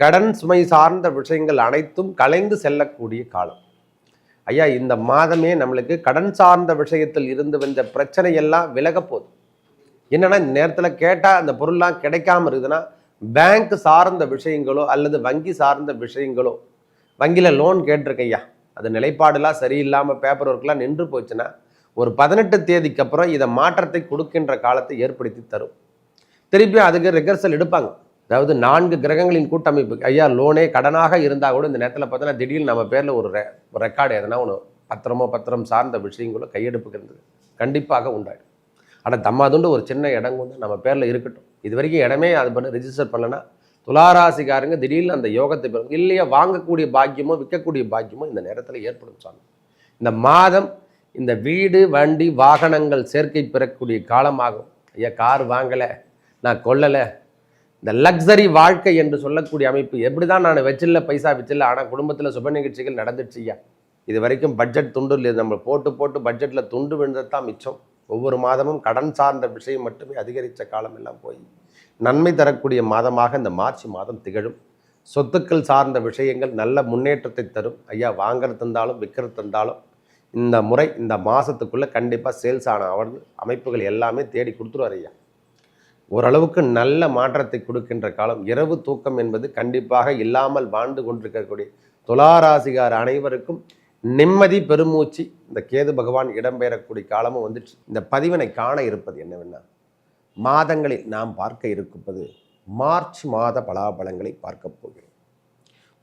கடன் சுமை சார்ந்த விஷயங்கள் அனைத்தும் கலைந்து செல்லக்கூடிய காலம். ஐயா இந்த மாதமே நம்மளுக்கு கடன் சார்ந்த விஷயத்தில் இருந்து வந்த பிரச்சனையெல்லாம் விலக போகுது. என்னென்னா இந்த நேரத்தில் கேட்டால் அந்த பொருள்லாம் கிடைக்காம இருக்குதுன்னா பேங்க் சார்ந்த விஷயங்களோ அல்லது வங்கி சார்ந்த விஷயங்களோ வங்கியில் லோன் கேட்டிருக்கையா அது நிலைப்பாடுலாம் சரியில்லாமல் பேப்பர் ஒர்க்லாம் நின்று போச்சுன்னா ஒரு பதினெட்டு தேதிக்கு அப்புறம் இதை மாற்றத்தை கொடுக்கின்ற காலத்தை ஏற்படுத்தி தரும். திருப்பியும் அதுக்கு ரிகர்சல் எடுப்பாங்க. அதாவது நான்கு கிரகங்களின் கூட்டமைப்பு ஐயா லோனே கடனாக இருந்தால் கூட இந்த நேரத்தில் பார்த்தோன்னா திடீர்னு நம்ம பேரில் ஒரு ரெ ரெக்கார்டு எதனா ஒன்று பத்திரமோ பத்திரம் சார்ந்த விஷயங்களோ கையெடுப்புக்கு இருந்தது கண்டிப்பாக உண்டாயிடும். ஆனால் தம்மாதுண்டு ஒரு சின்ன இடம் வந்து நம்ம பேரில் இருக்கட்டும். இது வரைக்கும் இடமே அது பண்ண ரிஜிஸ்டர் பண்ணலன்னா துளாராசிக்காரங்க திடீர்னு அந்த யோகத்தை பெறும் இல்லையா வாங்கக்கூடிய பாக்கியமோ விற்கக்கூடிய பாக்கியமோ இந்த நேரத்தில் ஏற்படும் சாமி. இந்த மாதம் இந்த வீடு வண்டி வாகனங்கள் சேர்க்கை பெறக்கூடிய காலமாகும். ஐயா கார் வாங்கலை நான் கொல்லலை இந்த லக்ஸரி வாழ்க்கை என்று சொல்லக்கூடிய அமைப்பு எப்படி தான் நான் வச்சில்ல பைசா வச்சில்ல ஆனால் குடும்பத்தில் சுப நிகழ்ச்சிகள் நடந்துச்சு ஐயா. இது வரைக்கும் பட்ஜெட் துண்டு இல்லை நம்ம போட்டு போட்டு பட்ஜெட்டில் துண்டு விழுந்தது தான் மிச்சம். ஒவ்வொரு மாதமும் கடன் சார்ந்த விஷயம் மட்டுமே அதிகரித்த காலம் எல்லாம் போய் நன்மை தரக்கூடிய மாதமாக இந்த மார்ச் மாதம் திகழும். சொத்துக்கள் சார்ந்த விஷயங்கள் நல்ல முன்னேற்றத்தை தரும். ஐயா வாங்குறது இருந்தாலும் விற்கிறது இருந்தாலும் இந்த முறை இந்த மாதத்துக்குள்ளே கண்டிப்பாக சேல்ஸ் ஆன அவர் அமைப்புகள் எல்லாமே தேடி கொடுத்துருவார் ஐயா. ஓரளவுக்கு நல்ல மாற்றத்தை கொடுக்கின்ற காலம். இரவு தூக்கம் என்பது கண்டிப்பாக இல்லாமல் வாழ்ந்து கொண்டிருக்கக்கூடிய துளாராசிகார் அனைவருக்கும் நிம்மதி பெருமூச்சு இந்த கேது பகவான் இடம்பெயரக்கூடிய காலமும் வந்துச்சு. இந்த பதிவினை காண இருப்பது என்னவென்னா மாதங்களில் நாம் பார்க்க இருப்பது மார்ச் மாத பலாபலங்களை பார்க்க போகிறோம்.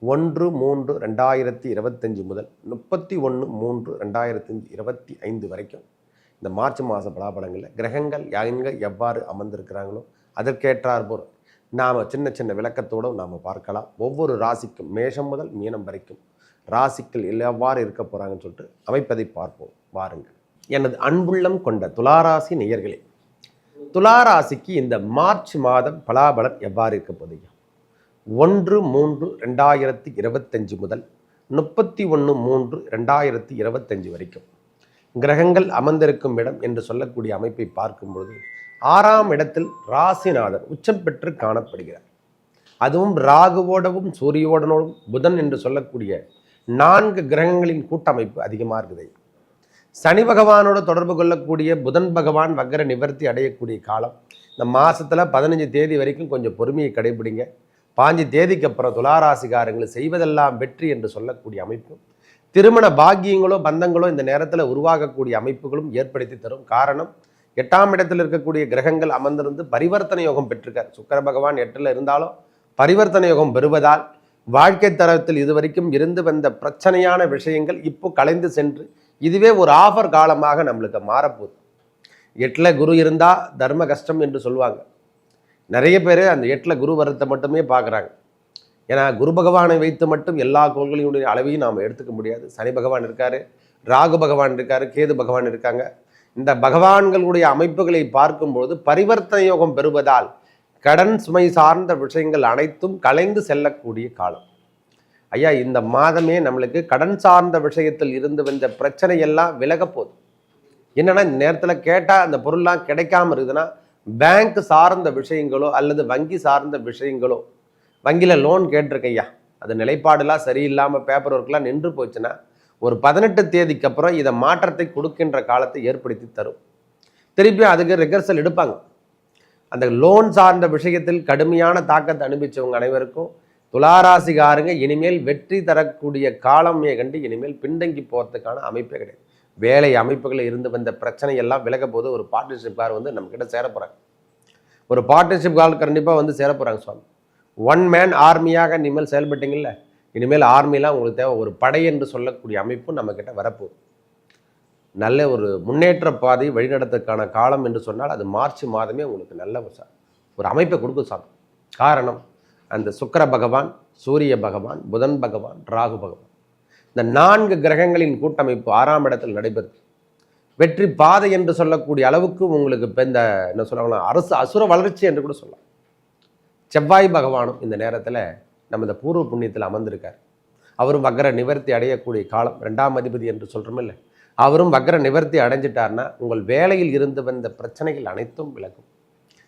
ஒன்று மூன்று ரெண்டாயிரத்தி இருபத்தஞ்சு முதல் முப்பத்தி ஒன்று மூன்று ரெண்டாயிரத்தி இருபத்தி ஐந்து வரைக்கும் இந்த மார்ச் மாத பலாபலங்களில் கிரகங்கள் எங்க எவ்வாறு அமர்ந்திருக்கிறாங்களோ அதற்கேற்றார் போல் நாம் சின்ன சின்ன விளக்கத்தோடு நாம் பார்க்கலாம். ஒவ்வொரு ராசிக்கும் மேஷம் முதல் மீனம் வரைக்கும் ராசிகள் எவ்வாறு இருக்க போகிறாங்கன்னு சொல்லிட்டு அமைப்பதை பார்ப்போம். வாருங்கள். எனது அன்புள்ளம் கொண்ட துளாராசி நேயர்களே துளாராசிக்கு இந்த மார்ச் மாதம் பலாபலம் எவ்வாறு இருக்க போகுது ஒன்று மூன்று ரெண்டாயிரத்தி இருபத்தஞ்சு முதல் முப்பத்தி ஒன்று மூன்று ரெண்டாயிரத்தி இருபத்தஞ்சு வரைக்கும். கிரகங்கள் அமர்ந்திருக்கும் இடம் என்று சொல்லக்கூடிய அமைப்பை பார்க்கும் பொழுது ஆறாம் இடத்தில் ராசிநாதர் உச்சம் பெற்று காணப்படுகிறார். அதுவும் ராகுவோடவும் சூரியோடனோடும் புதன் என்று சொல்லக்கூடிய நான்கு கிரகங்களின் கூட்டமைப்பு அதிகமாக இருக்குது. சனி பகவானோட தொடர்பு கொள்ளக்கூடிய புதன் பகவான் வக்கர நிவர்த்தி அடையக்கூடிய காலம். இந்த மாதத்தில் பதினஞ்சு தேதி வரைக்கும் கொஞ்சம் பொறுமையை கடைபிடிங்க. பாஞ்சு தேதிக்கு அப்புறம் துளாராசிகாரங்கள் செய்வதெல்லாம் வெற்றி என்று சொல்லக்கூடிய அமைப்பு. திருமண பாக்கியங்களோ பந்தங்களோ இந்த நேரத்தில் உருவாகக்கூடிய அமைப்புகளும் ஏற்படுத்தி தரும் காரணம் எட்டாம் இடத்தில் இருக்கக்கூடிய கிரகங்கள் அமர்ந்திருந்து பரிவர்த்தனை யோகம் பெற்றிருக்கார். சுக்கர பகவான் எட்டில் இருந்தாலும் பரிவர்த்தனை யோகம் பெறுவதால் வாழ்க்கை தரத்தில் இதுவரைக்கும் இருந்து வந்த பிரச்சனையான விஷயங்கள் இப்போ கலைந்து சென்று இதுவே ஒரு ஆஃபர் காலமாக நம்மளுக்கு மாறப்போகுது. எட்டில் குரு இருந்தால் தர்ம கஷ்டம் என்று சொல்லுவாங்க. நிறைய பேர் அந்த எட்டில் குரு வரத்தை மட்டுமே பார்க்குறாங்க ஏன்னா குரு பகவானை வைத்து மட்டும் எல்லா கோள்களினுடைய அளவையும் நாம் எடுத்துக்க முடியாது. சனி பகவான் இருக்காரு ராகு பகவான் இருக்காரு கேது பகவான் இருக்காங்க. இந்த பகவான்களுடைய அமைப்புகளை பார்க்கும்போது பரிவர்த்தனை யோகம் பெறுவதால் கடன் சுமை சார்ந்த விஷயங்கள் அனைத்தும் கலைந்து செல்லக்கூடிய காலம். ஐயா இந்த மாதமே நம்மளுக்கு கடன் சார்ந்த விஷயத்தில் இருந்து வந்த பிரச்சனை எல்லாம் விலக போகுது இந்த நேரத்தில் கேட்டால் அந்த பொருள்லாம் கிடைக்காம இருக்குதுன்னா பேங்க் சார்ந்த விஷயங்களோ அல்லது வங்கி சார்ந்த விஷயங்களோ வங்கியில் லோன் கேட்டிருக்கையா அது நிலைப்பாடுலாம் சரியில்லாமல் பேப்பர் ஒர்க்லாம் நின்று போச்சுன்னா ஒரு பதினெட்டு தேதிக்கு அப்புறம் இதை மாற்றத்தை கொடுக்கின்ற காலத்தை ஏற்படுத்தி தரும். திருப்பியும் அதுக்கு ரிகர்சல் எடுப்பாங்க. அந்த லோன் சார்ந்த விஷயத்தில் கடுமையான தாக்கத்தை அனுபவிச்சவங்க அனைவருக்கும் துளாராசிகாரங்க இனிமேல் வெற்றி தரக்கூடிய காலமே கண்டு இனிமேல் பின்தங்கி போகிறதுக்கான அமைப்பே கிடையாது. வேலை அமைப்புகளில் இருந்து வந்த பிரச்சனை எல்லாம் விலக போது ஒரு பார்ட்னர்ஷிப் கார் வந்து நம்மக்கிட்ட சேரப்போகிறாங்க ஒரு பார்ட்னர்ஷிப் கார் கண்டிப்பாக வந்து சேரப்போகிறாங்க சுவாமி. ஒன் மேன் ஆர்மியாக இனிமேல் செயல்பட்டீங்கல்ல? இனிமேல் ஆர்மிலாம் உங்களுக்கு தேவை. ஒரு படை என்று சொல்லக்கூடிய அமைப்பும் நம்மக்கிட்ட வரப்போகுது நல்ல ஒரு முன்னேற்ற பாதை வழிநடத்துக்கான காலம் என்று சொன்னால் அது மார்ச் மாதமே உங்களுக்கு நல்ல ஒரு சா- ஒரு அமைப்பை கொடுக்கும் சாமி காரணம் அந்த சுக்கிர பகவான் சூரிய பகவான் புதன் பகவான் ராகு பகவான். இந்த நான்கு கிரகங்களின் கூட்டமைப்பு ஆறாம் இடத்தில் நடைபெறுது. வெற்றி பாதை என்று சொல்லக்கூடிய அளவுக்கு உங்களுக்கு இப்போ இந்த என்ன சொல்லுவாங்களா அரசு அசுர வளர்ச்சி என்று கூட சொல்லலாம். செவ்வாய் பகவானும் இந்த நேரத்தில் நம்ம இந்த பூர்வ புண்ணியத்தில் அமர்ந்திருக்கார். அவரும் வக்கர நிவர்த்தி அடையக்கூடிய காலம் ரெண்டாம் அதிபதி என்று சொல்கிறோமில்ல அவரும் வக்கர நிவர்த்தி அடைஞ்சிட்டார்னா உங்கள் வேலையில் இருந்து வந்த பிரச்சனைகள் அனைத்தும் விலகும்.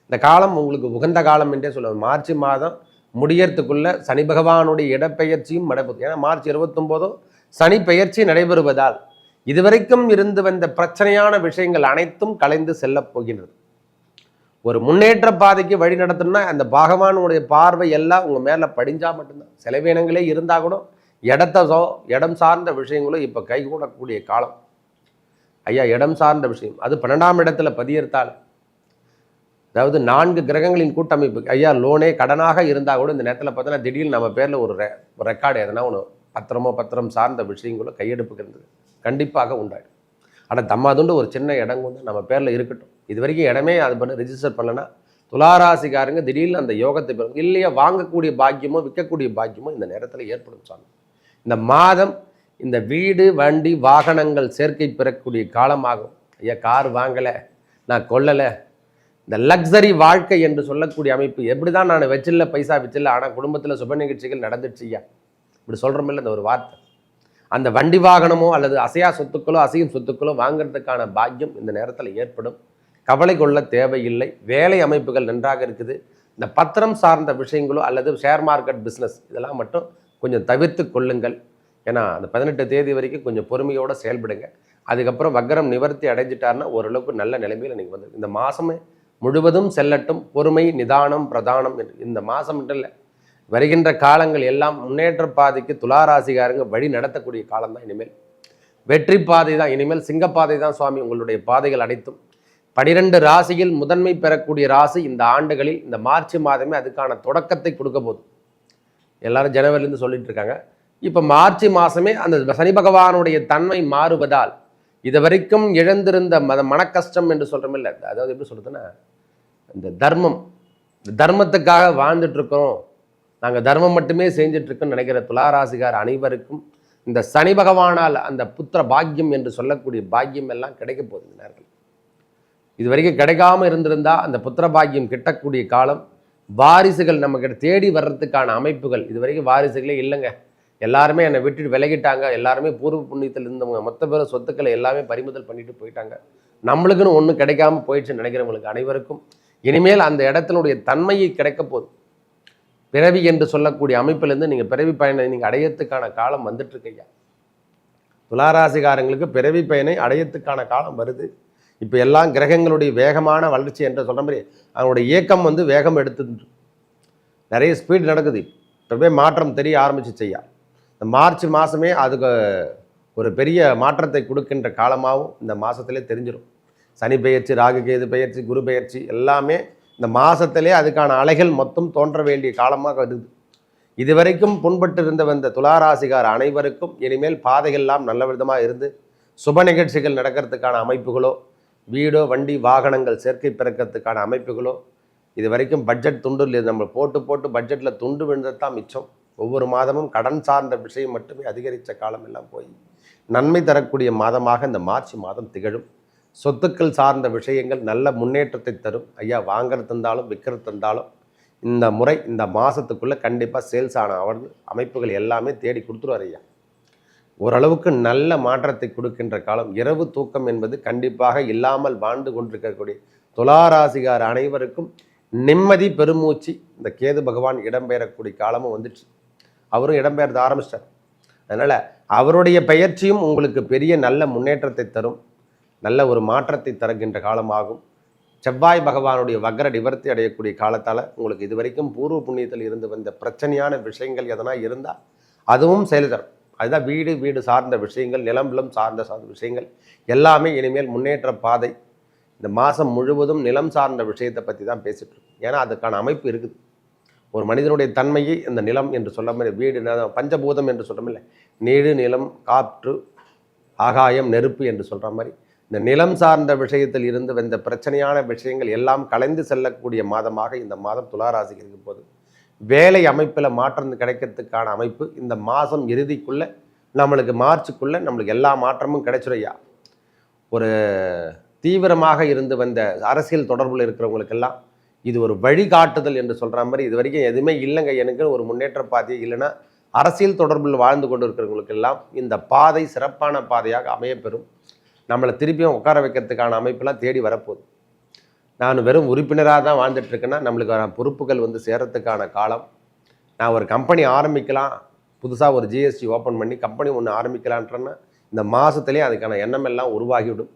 இந்த காலம் உங்களுக்கு உகந்த காலம் என்றே சொல்லுவோம் மார்ச் மாதம் முடியறதுக்குள்ள சனி பகவானுடைய இடப்பெயர்ச்சியும் நடைபெறும் ஏன்னா மார்ச் இருபத்தொம்போதும் சனி பெயர்ச்சி நடைபெறுவதால் இதுவரைக்கும் இருந்து வந்த பிரச்சனையான விஷயங்கள் அனைத்தும் கலைந்து செல்லப் போகின்றது. ஒரு முன்னேற்ற பாதைக்கு வழி நடத்தணும்னா அந்த பகவானுடைய பார்வை எல்லாம் உங்கள் மேலே படிஞ்சால் மட்டும்தான். செலவினங்களே இருந்தால் கூட இடத்தோ இடம் சார்ந்த விஷயங்களும் இப்போ கைகூடக்கூடிய காலம். ஐயா இடம் சார்ந்த விஷயம். அது பன்னெண்டாம் இடத்துல பதியிருத்தால் அதாவது நான்கு கிரகங்களின் கூட்டமைப்பு. ஐயா லோனே கடனாக இருந்தால் கூட இந்த நேரத்தில் பார்த்தோன்னா திடீர்னு நம்ம பேரில் ஒரு ரெ ரெக்கார்டு எதனா ஒன்று பத்திரமோ பத்திரம் சார்ந்த விஷயங்களோ கையெடுப்புக்கு இருந்தது. கண்டிப்பாக உண்டாயிடும். ஆனால் தம்மாதுண்டு ஒரு சின்ன இடம் கொண்டு நம்ம பேரில் இருக்கட்டும். இது வரைக்கும் இடமே அது பண்ண ரிஜிஸ்டர் பண்ணலன்னா துளாராசிக்காரங்க திடீர்னு அந்த யோகத்தை பெறும் இல்லையா வாங்கக்கூடிய பாக்கியமோ விற்கக்கூடிய பாக்கியமோ இந்த நேரத்தில் ஏற்படும் சாமி. இந்த மாதம் இந்த வீடு வண்டி வாகனங்கள் சேர்க்கை பெறக்கூடிய காலமாகும். ஐயா கார் வாங்கலை நான் கொல்லலை. இந்த லக்ஸரி வாழ்க்கை என்று சொல்லக்கூடிய அமைப்பு எப்படி தான் நான் வச்சில்ல பைசா வச்சில்ல ஆனால் குடும்பத்தில் சுப நிகழ்ச்சிகள் நடந்துடுச்சுய்யா இப்படி சொல்கிறோமில்ல இந்த ஒரு வார்த்தை. அந்த வண்டி வாகனமோ அல்லது அசையா சொத்துக்களோ அசையும் சொத்துக்களோ வாங்குறதுக்கான பாக்கியம் இந்த நேரத்தில் ஏற்படும். கவலை கொள்ள தேவையில்லை. வேலை அமைப்புகள் நன்றாக இருக்குது. இந்த பத்திரம் சார்ந்த விஷயங்களோ அல்லது ஷேர் மார்க்கெட் பிஸ்னஸ் இதெல்லாம் மட்டும் கொஞ்சம் தவிர்த்து கொள்ளுங்கள். ஏன்னா அந்த பதினெட்டு தேதி வரைக்கும் கொஞ்சம் பொறுமையோடு செயல்படுங்க. அதுக்கப்புறம் வக்கரம் நிவர்த்தி அடைஞ்சிட்டாருன்னா ஓரளவுக்கு நல்ல நிலைமையில் நீங்கள் வந்து இந்த மாதமே முழுவதும் செல்லட்டும். பொறுமை நிதானம் பிரதானம் என்று இந்த மாதம் மட்டும் இல்லை. வருகின்ற காலங்கள் எல்லாம் முன்னேற்ற பாதைக்கு துளாராசிகாரங்க வழி நடத்தக்கூடிய காலம் தான் இனிமேல். வெற்றி பாதை தான் இனிமேல். சிங்கப்பாதை தான் சுவாமி உங்களுடைய பாதைகள் அனைத்தும். பனிரெண்டு ராசியில் முதன்மை பெறக்கூடிய ராசி இந்த ஆண்டுகளில் இந்த மார்ச் மாதமே அதுக்கான தொடக்கத்தை கொடுக்க போகுது. எல்லாரும் ஜனவரிலேருந்து சொல்லிட்டு இருக்காங்க. இப்போ மார்ச் மாதமே அந்த சனி பகவானுடைய தன்மை மாறுவதால் இது வரைக்கும் இழந்திருந்த மத மனக்கஷ்டம் என்று சொல்கிறோம் இல்லை. அதாவது எப்படி சொல்கிறதுன்னா இந்த தர்மம் இந்த தர்மத்துக்காக வாழ்ந்துட்டுருக்கோம் நாங்கள் தர்மம் மட்டுமே செஞ்சுட்டு நினைக்கிற துளாராசிகார் அனைவருக்கும் இந்த சனி பகவானால் அந்த புத்திர பாக்கியம் என்று சொல்லக்கூடிய பாக்கியம் எல்லாம் கிடைக்க போகுது நேரத்தில். இது வரைக்கும் கிடைக்காம இருந்திருந்தா அந்த புத்திரபாக்கியம் கிட்டக்கூடிய காலம் வாரிசுகள் நம்மக்கிட்ட தேடி வர்றதுக்கான அமைப்புகள் இது வரைக்கும் வாரிசுகளே இல்லைங்க. எல்லாருமே என்னை விட்டுட்டு விலகிட்டாங்க. எல்லாருமே பூர்வ புண்ணியத்தில் இருந்தவங்க மொத்த பேர் சொத்துக்களை எல்லாமே பறிமுதல் பண்ணிட்டு போயிட்டாங்க. நம்மளுக்குன்னு ஒன்றும் கிடைக்காம போயிடுச்சுன்னு நினைக்கிறவங்களுக்கு அனைவருக்கும் இனிமேல் அந்த இடத்தினுடைய தன்மையை கிடைக்க போகுது. பிறவி என்று சொல்லக்கூடிய அமைப்பிலேருந்து நீங்கள் பிறவி பயனை நீங்கள் அடையத்துக்கான காலம் வந்துட்டு இருக்கையா துளாராசிகாரங்களுக்கு பிறவி பயனை அடையத்துக்கான காலம் வருது. இப்போ எல்லாம் கிரகங்களுடைய வேகமான வளர்ச்சி என்று சொல்கிற மாதிரி அவனுடைய இயக்கம் வந்து வேகம் எடுத்து நிறைய ஸ்பீட் நடக்குது. இப்போவே மாற்றம் தெரிய ஆரம்பிச்சு செய்யா இந்த மார்ச் மாதமே அதுக்கு ஒரு பெரிய மாற்றத்தை கொடுக்கின்ற காலமாகவும் இந்த மாதத்திலே தெரிஞ்சிடும் சனி பெயர்ச்சி ராகு கேது பெயர்ச்சி குரு பெயர்ச்சி எல்லாமே இந்த மாதத்திலே அதுக்கான அலைகள் மொத்தம் தோன்ற வேண்டிய காலமாக வருது இதுவரைக்கும் புண்பட்டு இருந்த வந்த துளாராசிகார் அனைவருக்கும் இனிமேல் பாதைகள்லாம் நல்ல விதமாக இருந்து சுப நிகழ்ச்சிகள் நடக்கிறதுக்கான அமைப்புகளோ வீடோ வண்டி வாகனங்கள் சேர்க்கை பிறக்கிறதுக்கான அமைப்புகளோ இது வரைக்கும் பட்ஜெட் துண்டு இல்லை. நம்ம போட்டு போட்டு பட்ஜெட்டில் துண்டு விழுந்தது தான் மிச்சம். ஒவ்வொரு மாதமும் கடன் சார்ந்த விஷயம் மட்டுமே அதிகரித்த காலம் எல்லாம் போய் நன்மை தரக்கூடிய மாதமாக இந்த மார்ச் மாதம் திகழும். சொத்துக்கள் சார்ந்த விஷயங்கள் நல்ல முன்னேற்றத்தை தரும். ஐயா வாங்குறது இருந்தாலும் விற்கிறது இருந்தாலும் இந்த முறை இந்த மாதத்துக்குள்ளே கண்டிப்பாக சேல்ஸ் ஆன அவர் அமைப்புகள் எல்லாமே தேடி கொடுத்துருவார் ஐயா. ஓரளவுக்கு நல்ல மாற்றத்தை கொடுக்கின்ற காலம். இரவு தூக்கம் என்பது கண்டிப்பாக இல்லாமல் வாழ்ந்து கொண்டிருக்கக்கூடிய துளாராசிகார் அனைவருக்கும் நிம்மதி பெருமூச்சு. இந்த கேது பகவான் இடம்பெயரக்கூடிய காலமும் வந்துச்சு. அவரும் இடம்பெயர்ந்து ஆரம்பிச்சிட்டார். அதனால் அவருடைய பெயர்ச்சியும் உங்களுக்கு பெரிய நல்ல முன்னேற்றத்தை தரும். நல்ல ஒரு மாற்றத்தை தருகின்ற காலமாகும் செவ்வாய் பகவானுடைய வக்ர நிவர்த்தி அடையக்கூடிய காலத்தால் உங்களுக்கு இது வரைக்கும் பூர்வ புண்ணியத்தில் இருந்து வந்த பிரச்சனையான விஷயங்கள் எதனா இருந்தால் அதுவும் செயல் தரும். அதுதான் வீடு வீடு சார்ந்த விஷயங்கள் நிலம் சார்ந்த சார்ந்த விஷயங்கள் எல்லாமே இனிமேல் முன்னேற்ற பாதை. இந்த மாதம் முழுவதும் நிலம் சார்ந்த விஷயத்தை பற்றி தான் பேசிகிட்டு இருக்கோம். ஏன்னா அதுக்கான அமைப்பு இருக்குது. ஒரு மனிதனுடைய தன்மையை இந்த நிலம் என்று சொல்ல மாதிரி வீடு நிலம், பஞ்சபூதம் என்று சொல்கிறோமில்ல நீடு நிலம் காற்று ஆகாயம் நெருப்பு என்று சொல்கிற மாதிரி. இந்த நிலம் சார்ந்த விஷயத்தில் இருந்து வந்த பிரச்சனையான விஷயங்கள் எல்லாம் கலைந்து செல்லக்கூடிய மாதமாக இந்த மாதம் துளாராசிக்கு இருக்கும் போது வேலை அமைப்பில் மாற்றம் கிடைக்கிறதுக்கான அமைப்பு இந்த மாதம் இறுதிக்குள்ளே நம்மளுக்கு மார்ச்சுக்குள்ளே நம்மளுக்கு எல்லா மாற்றமும் கிடைச்சிடையா ஒரு தீவிரமாக இருந்து வந்த அரசியல் தொடர்பில் இருக்கிறவங்களுக்கெல்லாம் இது ஒரு வழிகாட்டுதல் என்று சொல்கிற மாதிரி இது வரைக்கும் எதுவுமே இல்லைங்க. எனக்கு ஒரு முன்னேற்ற பாதை இல்லைன்னா அரசியல் தொடர்பில் வாழ்ந்து கொண்டு இருக்கிறவங்களுக்கெல்லாம் இந்த பாதை சிறப்பான பாதையாக அமையப்பெறும். நம்மளை திருப்பியும் உட்கார வைக்கிறதுக்கான அமைப்பெல்லாம் தேடி வரப்போகுது. நான் வெறும் உறுப்பினராக தான் வாழ்ந்துட்டுருக்கேன்னா நம்மளுக்கு வர பொறுப்புகள் வந்து சேரத்துக்கான காலம். நான் ஒரு கம்பெனி ஆரம்பிக்கலாம். புதுசாக ஒரு ஜிஎஸ்டி ஓப்பன் பண்ணி கம்பெனி ஒன்று ஆரம்பிக்கலான்றேன்னா இந்த மாதத்துலேயே அதுக்கான எண்ணமெல்லாம் உருவாகிவிடும்.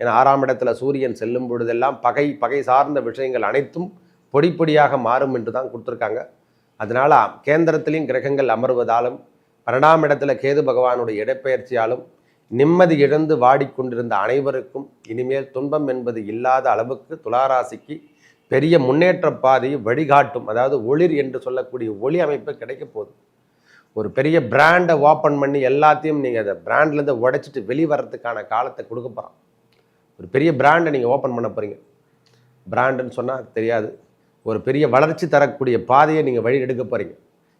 ஏன்னா ஆறாம் இடத்துல சூரியன் செல்லும் பொழுதெல்லாம் பகை பகை சார்ந்த விஷயங்கள் அனைத்தும் பொடி பொடியாக மாறும் என்று தான் கொடுத்துருக்காங்க. அதனால் கேந்திரத்திலையும் கிரகங்கள் அமர்வதாலும் பன்னெண்டாம் இடத்துல கேது பகவானுடைய இடப்பெயர்ச்சியாலும் நிம்மதி இழந்து வாடிக்கொண்டிருந்த அனைவருக்கும் இனிமேல் துன்பம் என்பது இல்லாத அளவுக்கு துளாராசிக்கு பெரிய முன்னேற்ற பாதையை வழிகாட்டும். அதாவது ஒளிர் என்று சொல்லக்கூடிய ஒளி அமைப்பு கிடைக்க போகுது. ஒரு பெரிய பிராண்டை ஓப்பன் பண்ணி எல்லாத்தையும் நீங்கள் அதை பிராண்ட்லேருந்து உடைச்சிட்டு வெளிவரத்துக்கான காலத்தை கொடுக்க போகிறோம் ஒரு பெரிய பிராண்டை நீங்கள் ஓப்பன் பண்ண போகிறீங்க பிராண்டுன்னு சொன்னால் தெரியாது. ஒரு பெரிய வளர்ச்சி தரக்கூடிய பாதையை நீங்கள் வழி எடுக்க போகிறீங்க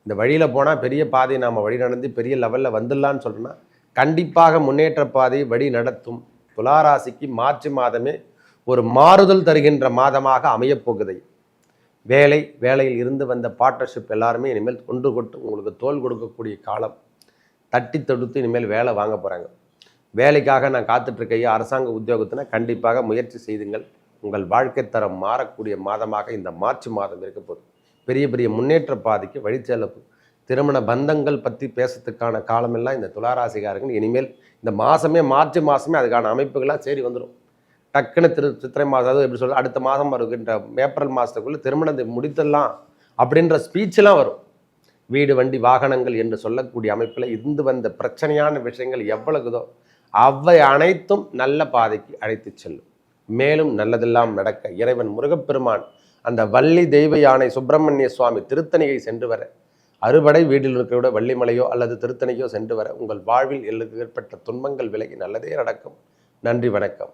இந்த வழியில் போனால் பெரிய பாதையை நாம் வழி நடந்து பெரிய லெவலில் வந்துடலான்னு சொல்கிறோன்னா கண்டிப்பாக முன்னேற்ற பாதையை வழி நடத்தும் துளாராசிக்கு மார்ச் மாதமே ஒரு மாறுதல் தருகின்ற மாதமாக அமையப்போகுது வேலை வேலையில் இருந்து வந்த பார்ட்னர்ஷிப் எல்லாருமே இனிமேல் கொண்டு கொட்டு உங்களுக்கு தோல் கொடுக்கக்கூடிய காலம். தட்டி தொடுத்து இனிமேல் வேலை வாங்க போகிறாங்க வேலைக்காக நான் காத்துட்ருக்கையா அரசாங்க உத்தியோகத்தின கண்டிப்பாக முயற்சி செய்துங்கள். உங்கள் வாழ்க்கை தரம் மாறக்கூடிய மாதமாக இந்த மார்ச் மாதம் இருக்க போகுது. பெரிய பெரிய முன்னேற்ற பாதைக்கு வழிச்செலவு திருமண பந்தங்கள் பற்றி பேசுறதுக்கான காலமெல்லாம் இந்த துளாராசிகாரர்கள் இனிமேல் இந்த மாதமே மார்ச் மாதமே அதுக்கான அமைப்புகள்லாம் சரி வந்துடும் டக்குன்னு திரு சித்திரை மாதம் அதாவது எப்படி சொல்ல அடுத்த மாதம் வருகின்ற ஏப்ரல் மாதத்துக்குள்ளே திருமணத்தை முடித்தெல்லாம் அப்படின்ற ஸ்பீச்செலாம் வரும். வீடு வண்டி வாகனங்கள் என்று சொல்லக்கூடிய அமைப்பில் இருந்து வந்த பிரச்சனையான விஷயங்கள் எவ்வளவுதோ அவை அனைத்தும் நல்ல பாதைக்கு அழைத்து செல்லும். மேலும் நல்லதெல்லாம் நடக்க இறைவன் முருகப்பெருமான் அந்த வள்ளி தெய்வ யானை சுப்பிரமணிய சுவாமி திருத்தணியை சென்று வர அறுபடை வீட்டில் இருக்கக்கூட வள்ளிமலையோ அல்லது திருத்தணியோ சென்று வர உங்கள் வாழ்வில் எழு ஏற்பட்ட துன்பங்கள் விலகி நல்லதே நடக்கும். நன்றி வணக்கம்.